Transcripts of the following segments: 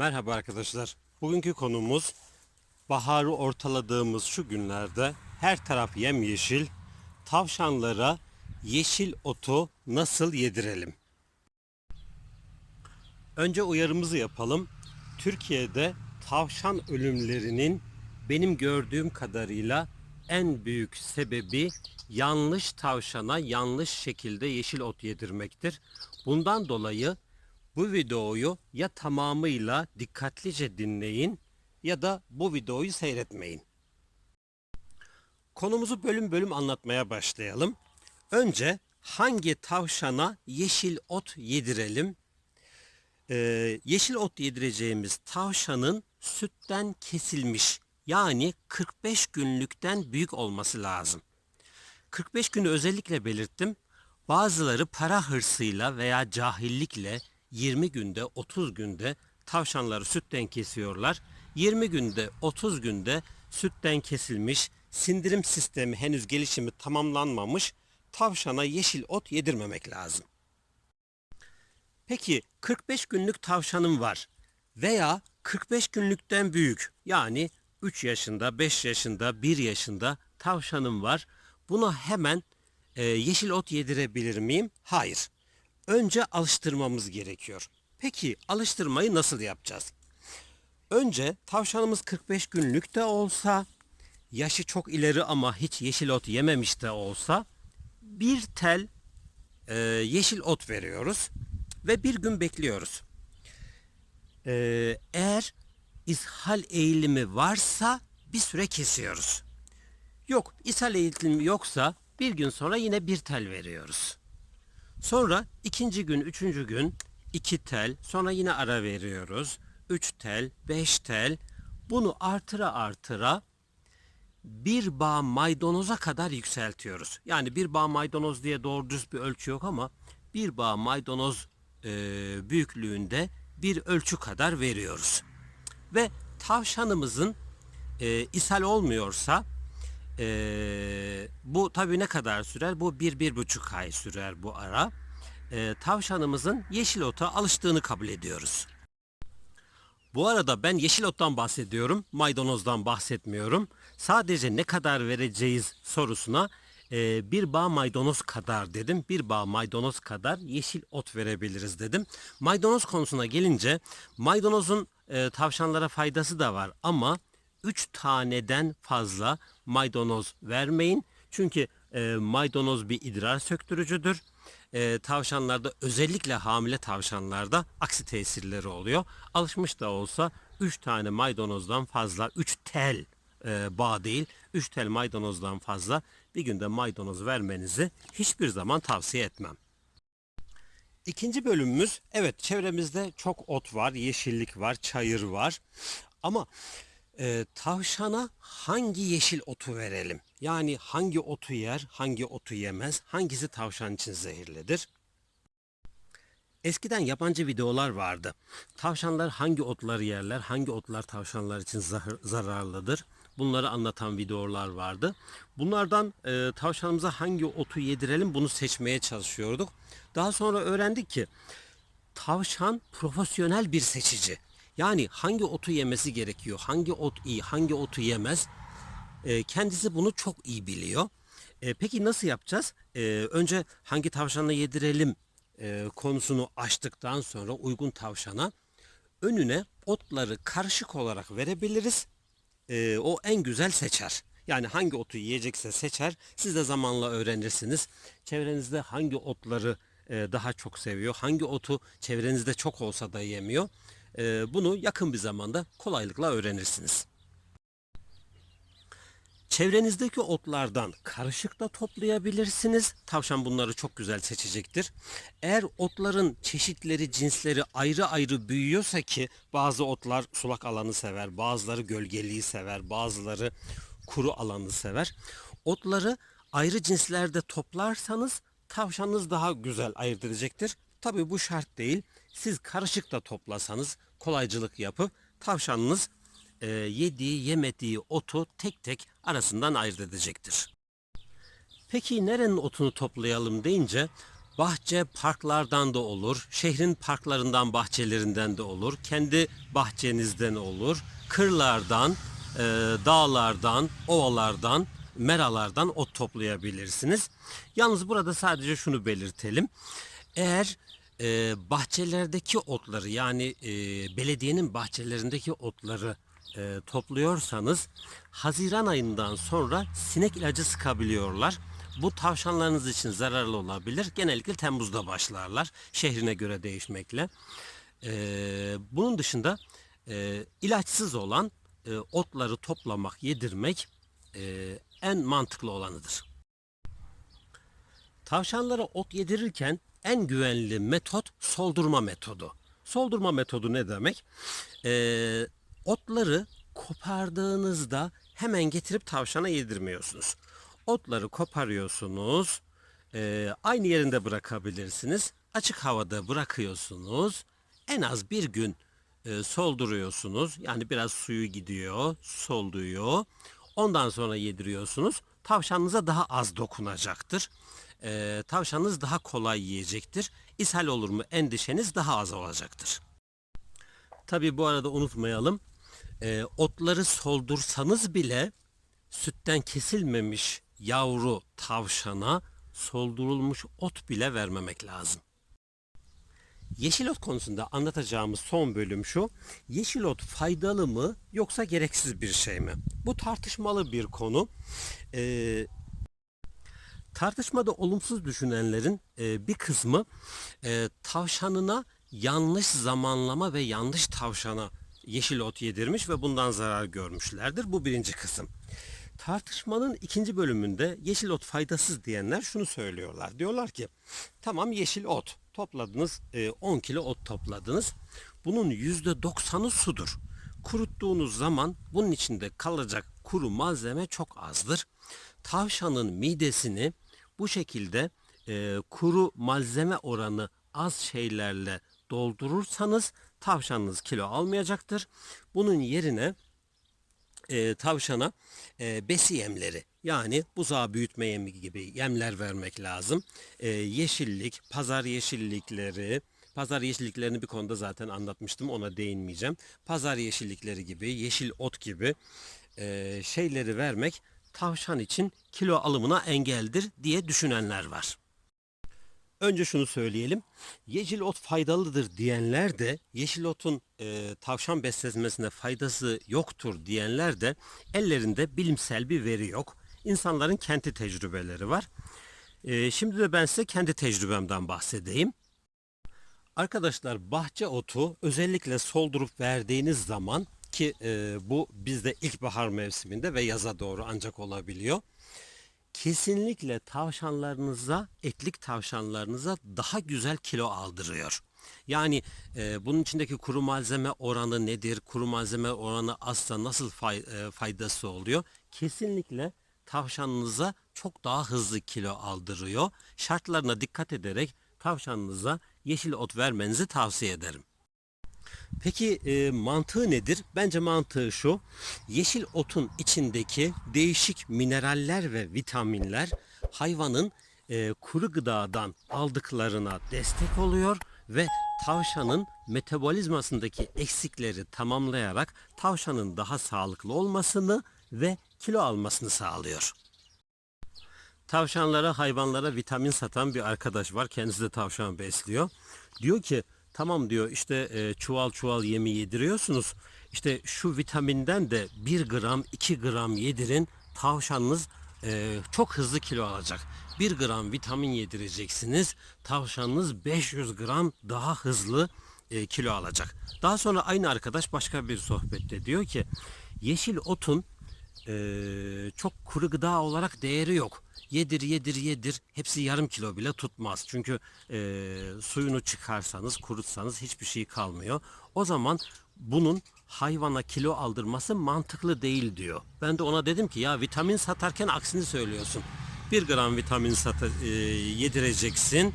Merhaba arkadaşlar. Bugünkü konumuz baharı ortaladığımız şu günlerde her taraf yemyeşil. Tavşanlara yeşil otu nasıl yedirelim? Önce uyarımızı yapalım. Türkiye'de tavşan ölümlerinin benim gördüğüm kadarıyla en büyük sebebi yanlış tavşana yanlış şekilde yeşil ot yedirmektir. Bundan dolayı bu videoyu ya tamamıyla dikkatlice dinleyin ya da bu videoyu seyretmeyin. Konumuzu bölüm bölüm anlatmaya başlayalım. Önce hangi tavşana yeşil ot yedirelim? Ee, yeşil ot yedireceğimiz tavşanın sütten kesilmiş yani 45 günlükten büyük olması lazım. 45 günü özellikle belirttim. Bazıları para hırsıyla veya cahillikle 20 günde 30 günde tavşanları sütten kesiyorlar. 20 günde 30 günde sütten kesilmiş sindirim sistemi henüz gelişimi tamamlanmamış tavşana yeşil ot yedirmemek lazım. Peki 45 günlük tavşanım var veya 45 günlükten büyük yani 3 yaşında, 5 yaşında, 1 yaşında tavşanım var. Buna hemen e, yeşil ot yedirebilir miyim? Hayır. Önce alıştırmamız gerekiyor. Peki alıştırmayı nasıl yapacağız? Önce tavşanımız 45 günlük de olsa, yaşı çok ileri ama hiç yeşil ot yememiş de olsa bir tel e, yeşil ot veriyoruz ve bir gün bekliyoruz. E, eğer ishal eğilimi varsa bir süre kesiyoruz. Yok ishal eğilimi yoksa bir gün sonra yine bir tel veriyoruz. Sonra ikinci gün, üçüncü gün iki tel, sonra yine ara veriyoruz. Üç tel, beş tel. Bunu artıra artıra bir bağ maydanoza kadar yükseltiyoruz. Yani bir bağ maydanoz diye doğru düz bir ölçü yok ama bir bağ maydanoz e, büyüklüğünde bir ölçü kadar veriyoruz. Ve tavşanımızın e, ishal olmuyorsa e, bu tabii ne kadar sürer? Bu bir, bir buçuk ay sürer bu ara. E, tavşanımızın yeşil ota alıştığını kabul ediyoruz. Bu arada ben yeşil ottan bahsediyorum, maydanozdan bahsetmiyorum. Sadece ne kadar vereceğiz sorusuna e, bir bağ maydanoz kadar dedim. Bir bağ maydanoz kadar yeşil ot verebiliriz dedim. Maydanoz konusuna gelince maydanozun e, tavşanlara faydası da var ama 3 taneden fazla maydanoz vermeyin. Çünkü e, maydanoz bir idrar söktürücüdür. E, tavşanlarda özellikle hamile tavşanlarda aksi tesirleri oluyor. Alışmış da olsa 3 tane maydanozdan fazla 3 tel e, bağ değil 3 tel maydanozdan fazla bir günde maydanoz vermenizi hiçbir zaman tavsiye etmem. İkinci bölümümüz evet çevremizde çok ot var, yeşillik var, çayır var. Ama e, tavşana hangi yeşil otu verelim? Yani hangi otu yer, hangi otu yemez, hangisi tavşan için zehirlidir? Eskiden yabancı videolar vardı. Tavşanlar hangi otları yerler, hangi otlar tavşanlar için zararlıdır? Bunları anlatan videolar vardı. Bunlardan e, tavşanımıza hangi otu yedirelim bunu seçmeye çalışıyorduk. Daha sonra öğrendik ki tavşan profesyonel bir seçici. Yani hangi otu yemesi gerekiyor, hangi ot iyi, hangi otu yemez. E, kendisi bunu çok iyi biliyor. E, peki nasıl yapacağız? E, önce hangi tavşana yedirelim e, konusunu açtıktan sonra uygun tavşana önüne otları karışık olarak verebiliriz. E, o en güzel seçer. Yani hangi otu yiyecekse seçer. Siz de zamanla öğrenirsiniz. Çevrenizde hangi otları e, daha çok seviyor, hangi otu çevrenizde çok olsa da yemiyor. E, bunu yakın bir zamanda kolaylıkla öğrenirsiniz. Çevrenizdeki otlardan karışık da toplayabilirsiniz. Tavşan bunları çok güzel seçecektir. Eğer otların çeşitleri, cinsleri ayrı ayrı büyüyorsa ki bazı otlar sulak alanı sever, bazıları gölgeliği sever, bazıları kuru alanı sever. Otları ayrı cinslerde toplarsanız tavşanınız daha güzel ayırt edecektir. Tabii bu şart değil. Siz karışık da toplasanız kolaycılık yapıp tavşanınız e, yediği yemediği otu tek tek arasından ayırt edecektir. Peki nerenin otunu toplayalım deyince bahçe parklardan da olur, şehrin parklarından, bahçelerinden de olur, kendi bahçenizden olur, kırlardan, e, dağlardan, ovalardan, meralardan ot toplayabilirsiniz. Yalnız burada sadece şunu belirtelim. Eğer e, bahçelerdeki otları yani e, belediyenin bahçelerindeki otları e, topluyorsanız Haziran ayından sonra sinek ilacı sıkabiliyorlar. Bu tavşanlarınız için zararlı olabilir. Genellikle Temmuz'da başlarlar. Şehrine göre değişmekle. E, bunun dışında e, ilaçsız olan e, otları toplamak, yedirmek e, en mantıklı olanıdır. Tavşanlara ot yedirirken en güvenli metot soldurma metodu. Soldurma metodu ne demek? Ee, otları kopardığınızda hemen getirip tavşana yedirmiyorsunuz. Otları koparıyorsunuz, ee, aynı yerinde bırakabilirsiniz. Açık havada bırakıyorsunuz. En az bir gün e, solduruyorsunuz. Yani biraz suyu gidiyor, solduyor. Ondan sonra yediriyorsunuz. Tavşanınıza daha az dokunacaktır. Ee, tavşanınız daha kolay yiyecektir. İshal olur mu endişeniz daha az olacaktır. Tabi bu arada unutmayalım. e, otları soldursanız bile sütten kesilmemiş yavru tavşana soldurulmuş ot bile vermemek lazım. Yeşil ot konusunda anlatacağımız son bölüm şu. Yeşil ot faydalı mı yoksa gereksiz bir şey mi? Bu tartışmalı bir konu. Ee, tartışmada olumsuz düşünenlerin e, bir kısmı e, tavşanına yanlış zamanlama ve yanlış tavşana yeşil ot yedirmiş ve bundan zarar görmüşlerdir. Bu birinci kısım. Tartışmanın ikinci bölümünde yeşil ot faydasız diyenler şunu söylüyorlar. Diyorlar ki tamam yeşil ot topladınız e, 10 kilo ot topladınız. Bunun %90'ı sudur. Kuruttuğunuz zaman bunun içinde kalacak kuru malzeme çok azdır. Tavşanın midesini bu şekilde e, kuru malzeme oranı az şeylerle doldurursanız tavşanınız kilo almayacaktır. Bunun yerine e, tavşana e, besi yemleri yani buzağı büyütme yemi gibi yemler vermek lazım. E, yeşillik, pazar yeşillikleri, pazar yeşilliklerini bir konuda zaten anlatmıştım ona değinmeyeceğim. Pazar yeşillikleri gibi, yeşil ot gibi e, şeyleri vermek tavşan için kilo alımına engeldir diye düşünenler var. Önce şunu söyleyelim. Yeşil ot faydalıdır diyenler de yeşil otun e, tavşan beslenmesine faydası yoktur diyenler de ellerinde bilimsel bir veri yok. İnsanların kendi tecrübeleri var. E, şimdi de ben size kendi tecrübemden bahsedeyim. Arkadaşlar bahçe otu özellikle soldurup verdiğiniz zaman ki e, bu bizde ilkbahar mevsiminde ve yaza doğru ancak olabiliyor kesinlikle tavşanlarınıza, etlik tavşanlarınıza daha güzel kilo aldırıyor. Yani e, bunun içindeki kuru malzeme oranı nedir? Kuru malzeme oranı azsa nasıl fay, e, faydası oluyor? Kesinlikle tavşanınıza çok daha hızlı kilo aldırıyor. Şartlarına dikkat ederek tavşanınıza yeşil ot vermenizi tavsiye ederim. Peki e, mantığı nedir? Bence mantığı şu. Yeşil otun içindeki değişik mineraller ve vitaminler hayvanın e, kuru gıdadan aldıklarına destek oluyor ve tavşanın metabolizmasındaki eksikleri tamamlayarak tavşanın daha sağlıklı olmasını ve kilo almasını sağlıyor. Tavşanlara, hayvanlara vitamin satan bir arkadaş var. Kendisi de tavşan besliyor. Diyor ki Tamam diyor işte e, çuval çuval yemi yediriyorsunuz. İşte şu vitaminden de 1 gram 2 gram yedirin tavşanınız e, çok hızlı kilo alacak. 1 gram vitamin yedireceksiniz tavşanınız 500 gram daha hızlı e, kilo alacak. Daha sonra aynı arkadaş başka bir sohbette diyor ki yeşil otun e, çok kuru gıda olarak değeri yok yedir yedir yedir hepsi yarım kilo bile tutmaz. Çünkü e, suyunu çıkarsanız kurutsanız hiçbir şey kalmıyor. O zaman bunun hayvana kilo aldırması mantıklı değil diyor. Ben de ona dedim ki ya vitamin satarken aksini söylüyorsun. 1 gram vitamin sata, e, yedireceksin.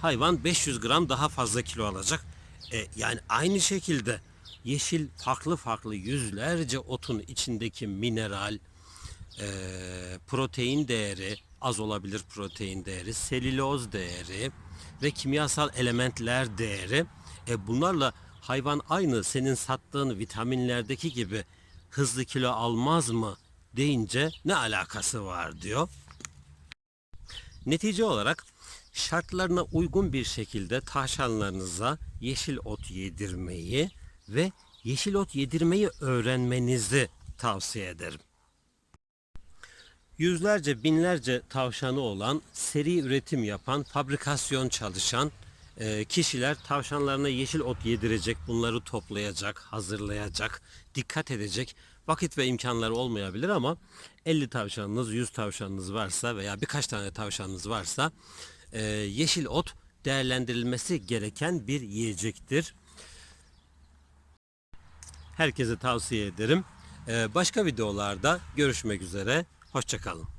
Hayvan 500 gram daha fazla kilo alacak. E, yani aynı şekilde yeşil farklı farklı yüzlerce otun içindeki mineral, e, protein değeri, az olabilir protein değeri, selüloz değeri ve kimyasal elementler değeri. E bunlarla hayvan aynı senin sattığın vitaminlerdeki gibi hızlı kilo almaz mı deyince ne alakası var diyor. Netice olarak şartlarına uygun bir şekilde tavşanlarınıza yeşil ot yedirmeyi ve yeşil ot yedirmeyi öğrenmenizi tavsiye ederim. Yüzlerce binlerce tavşanı olan, seri üretim yapan, fabrikasyon çalışan e, kişiler tavşanlarına yeşil ot yedirecek, bunları toplayacak, hazırlayacak, dikkat edecek. Vakit ve imkanları olmayabilir ama 50 tavşanınız, 100 tavşanınız varsa veya birkaç tane tavşanınız varsa e, yeşil ot değerlendirilmesi gereken bir yiyecektir. Herkese tavsiye ederim. E, başka videolarda görüşmek üzere. Hoşçakalın.